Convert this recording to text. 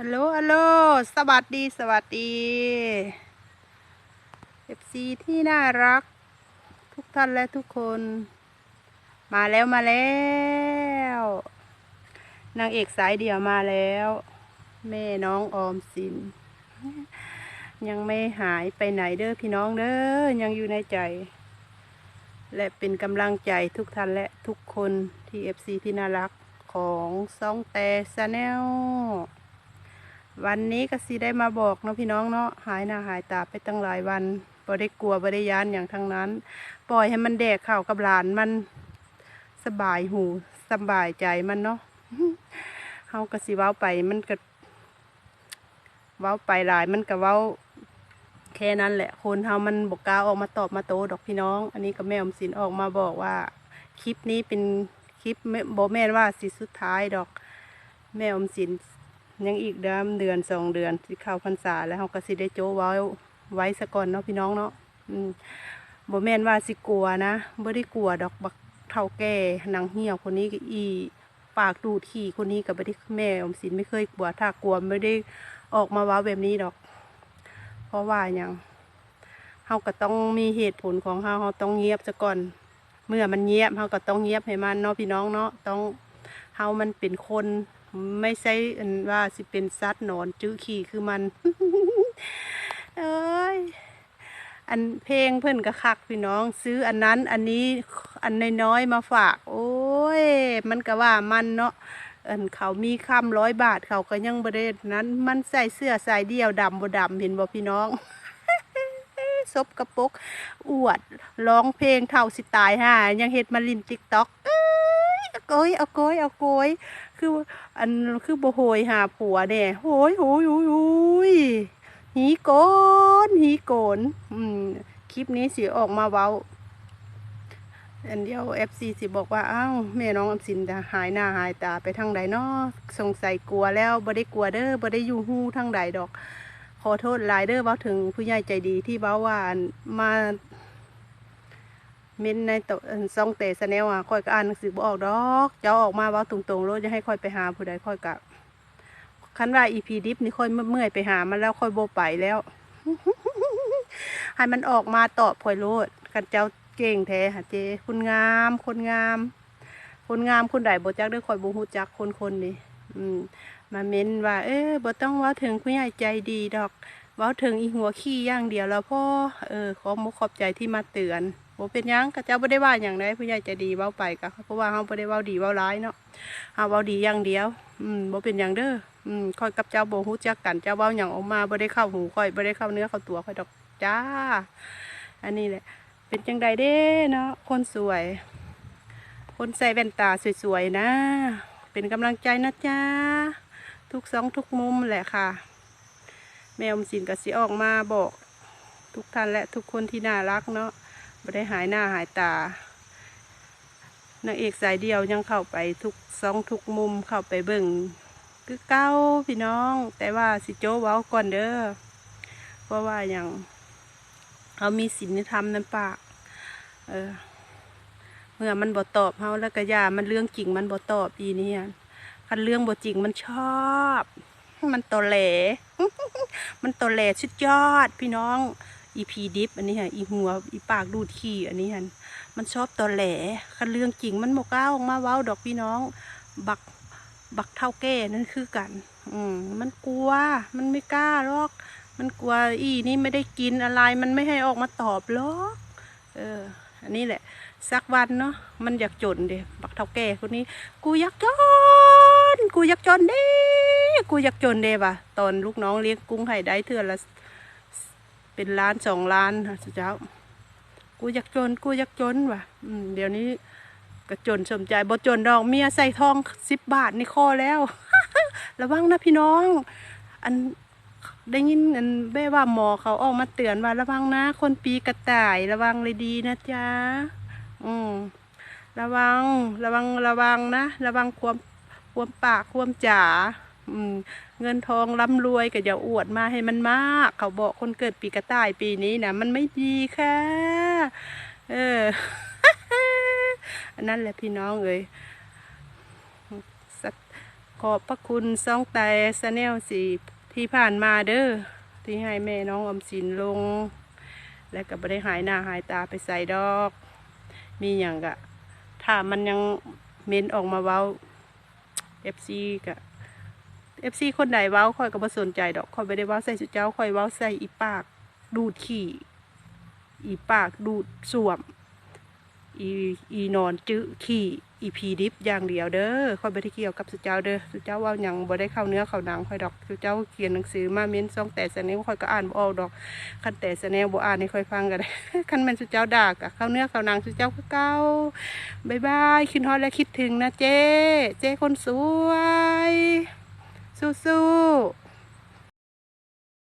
ฮัลโหล ฮัลโหล สวัสดี สวัสดีเอฟซีที่น่ารัก ทุกท่านและทุกคน มาแล้วมาแล้ว นางเอกสายเดี่ยวมาแล้ว แม่น้องออมสิน ยังไม่หายไปไหนเด้อพี่น้องเด้อ ยังอยู่ในใจ และเป็นกำลังใจทุกท่านและทุกคนที่เอฟซีที่น่ารักของซองแต่ซาแนล วันนี้ก็สิได้มาบอกเนาะพี่น้องเนาะหายหน้าหายตาไปตั้งหลายวันบ่ได้กลัวบ่ได้ยานอย่างทั้งนั้น ปล่อยให้มันแดกข้าวกับหลานมันสบายหูสบายใจมันเนาะเฮาก็สิเว้าไปมันก็เว้าไปหลายมันก็เว้าแค่นั้นแหละคนเฮามันบกกล้าออกมาตอบมาโตดอกพี่น้อง อันนี้ก็แม่อมสินออกมาบอกว่า คลิปนี้เป็นคลิปไม่บ่แม่นว่าสิสุดท้ายดอก แม่อมสิน ยังอีกเดือนเดือนสองเดือนสิเข้าพรรษาแล้วเขาก็สิได้โจไว้ไว้ซะก่อนเนาะพี่น้องเนาะบ่แม่นว่าสิกลัวนะบ่ได้กลัวดอกบักเท่าแก่นางเหี่ยวคนนี้ก็อีปากดูดขี่คนนี้ก็บ่ได้แม่อมสินไม่เคยกลัวถ้ากลัวไม่ได้ออกมาว้าแบบนี้ดอก เพราะว่าหยังเฮาก็ต้องมีเหตุผลของเฮาเฮาต้องเงียบซะก่อน เมื่อมันเงียบเฮาก็ต้องเงียบให้มันเนาะพี่น้องเนาะต้องเฮามันเป็นคน ไม่ใช่ว่าสิเป็นสัตว์หนอนจื้อขี่คือมัน เอ้ยอันเพลงเพื่อนก็คักพี่น้อง ซื้ออันนั้นอันนี้อันน้อยๆมาฝาก โอ้ย มันก็ว่ามันเนาะอันเขามีคำร้อยบาทเขาก็ยังบริเวนั้น มันใส่เสื้อใสายเดี่ยวดำบ่ดำเห็นบ่พี่น้องซบกระปกอวดร้องเพลงเท่าสิตายห่ายังเฮ็ดมาลินติ๊กต็อก เออาโกยเอาโกยเอาโกยคืออันคือบ่โหยหาผัวเด้โหยโหยโหยโหยหีโกนหีโกนอืมคลิปนี้สิออกมาเว้าอันเดียว FC สิบอกว่าอ้าวแม่น้องอสินจะหายหน้าหายตาไปทางใดเนาะสงสัยกลัวแล้วบ่ได้กลัวเด้อบ่ได้อยู่หู้ทางใดดอก ขอโทษหลายเด้อเว้าถึงผู้ใหญ่ใจดีที่เว้าว่ามา เม้นในตอันซองเตะแนลอะค่อยก็อ่านหนังสือบ่ออกดอกเจ้าออกมาว่าตรงๆโลดจะให้ค่อยไปหาผู้ใดค่อยกะคันว่าอีพีดิฟนี่ค่อยเมื่อยไปหามันแล้วค่อยโบไปแล้ว ให้มันออกมาตอบค่อยโลดกันเจ้าเก่งแท้ค่ะเจคุณงามคนงาม คนงามคนใดบ่จักเด้อค่อยบ่ฮู้จักคนคนนี้อืมมาเม้นว่า เอ้บ่ต้องว่าถึงผู้ใหญ่ใจดีดอกว่าถึงอีหัวขี้ย่างเดียวแล้วพ่อเออขอมุกขอบใจที่มาเตือน บ่เป็นยังก็เจ้าบ่ได้ว่าอย่างใดผู้ใหญ่ใจดีเว้าไปก็เพราะว่าเฮาบ่ได้เว้าดีเว้าร้ายเนาะเฮาเว้าดีอย่างเดียว อืมบ่เป็นหยังเด้ออืมค่อยกับเจ้าบ่ฮู้จักกันเจ้าเว้าหยังออกมาบ่ได้เข้าหูค่อยบ่ได้เข้าเนื้อเข้าตัวค่อยดอกจ้า อันนี้แหละ เป็นจังใดเด้เนาะคนสวย คนใส่แว่นตาสวยๆนะ เป็นกำลังใจนะจ๊ะทุกสองทุกมุมแหละค่ะ แมวอมสินกับสีออกมาบอก ทุกท่านและทุกคนที่น่ารักเนาะ ไม่ได้หายหน้าหายตานางเอกสายเดียวยังเข้าไปทุกสองทุกมุมเข้าไปเบิ่งคือเก้าพี่น้อง แต่ว่าสิโจเว้าก่อนเด้อเพราะว่าอย่างเขามีศีลธรรมนั่นปากเออ เมื่อมันบ่ตอบเฮาแล้วก็ยามันเรื่องจริงมันบ่ตอบอีนี่คันเรื่องบ่จริงมันชอบ มันตอแหลมันตอแหลชุดยอดพี่น้อง อีพีดิฟอันนี้ฮะอีหัวอีปากดูดขี้อันนี้ฮะมันชอบตอแหลคันเรื่องจริงมันโมกล้าออกมาเว้าดอกพี่น้อง บักบักเท่าแก่นั่นคือกัน อืมมันกลัว มันไม่กล้าหรอก มันกลัวอีนี่ไม่ได้กินอะไร มันไม่ให้ออกมาตอบหรอกเออ อันนี้แหละ สักวันเนาะมันอยากจนเด้บักเท่าแก่คนนี้ กูอยากจน กูอยากจนเด้กูอยากจนเด้ป่ะตอนลูกน้องเลี้ยงกุ้งไห่ได้เทื่อละ เป็นล้านสองล้านค่ะเจ้า กูอยากจน กูอยากจนว่ะเดี๋ยวนี้ก็จนสมใจบ่จนดอกเมียใส่ทองสิบบาทในคอแล้ว ระวังนะพี่น้อง อันได้ยินอันแม่ว่าหมอเขาออกมาเตือนว่าระวังนะ คนปีกระต่ายระวังเลยดีนะจ๊ะอืมระวังระวังระวังนะ ระวังความความปากความจ๋า เงินทองร่ำรวยก็อย่าอวดมาให้มันมาก เขาบอกคนเกิดปีกระต่ายปีนี้นะมันไม่ดีค่ะ เอออันนั้นแหละพี่น้องเอ้ยขอบพระคุณซ่องแต่สแนลสีที่ผ่านมาเด้อที่ให้แม่น้องอมสินลง และก็บ่ได้หายหน้าหายตาไปใส่ดอก มีอย่างกะถ้ามันยังเม้นออกมาเว้า FC กะ FC คนใดเว้าคอยก็บ่สนใจดอกคอยบ่ได้เว้าใส่สุเจ้าคอยเว้าใส่อีปาก ดูดขี้อีปากดูดส่วม อีอีนอนจื้อขี้อีพีดิฟอย่างเดียวเด้อคอยบ่ได้เกี่ยวกับสุเจ้าเด้อสุเจ้าเว่าหยังบ่ได้เข้าเนื้อเข้าหนังคอยดอกสุเจ้าเขียนหนังสือมาเม้นซองแต่สแนลคอยก็อ่านบ่ออกดอกคันแต่สแนลบ่อ่านให้คอยฟังก็ได้ คันแม่นสุเจ้าด่ากะเข้าเนื้อเข้าหนังสุเจ้าก็เก่าบายบายคิดฮอดและคิดถึงนะเจ้เจ้คนสวย สู้ๆ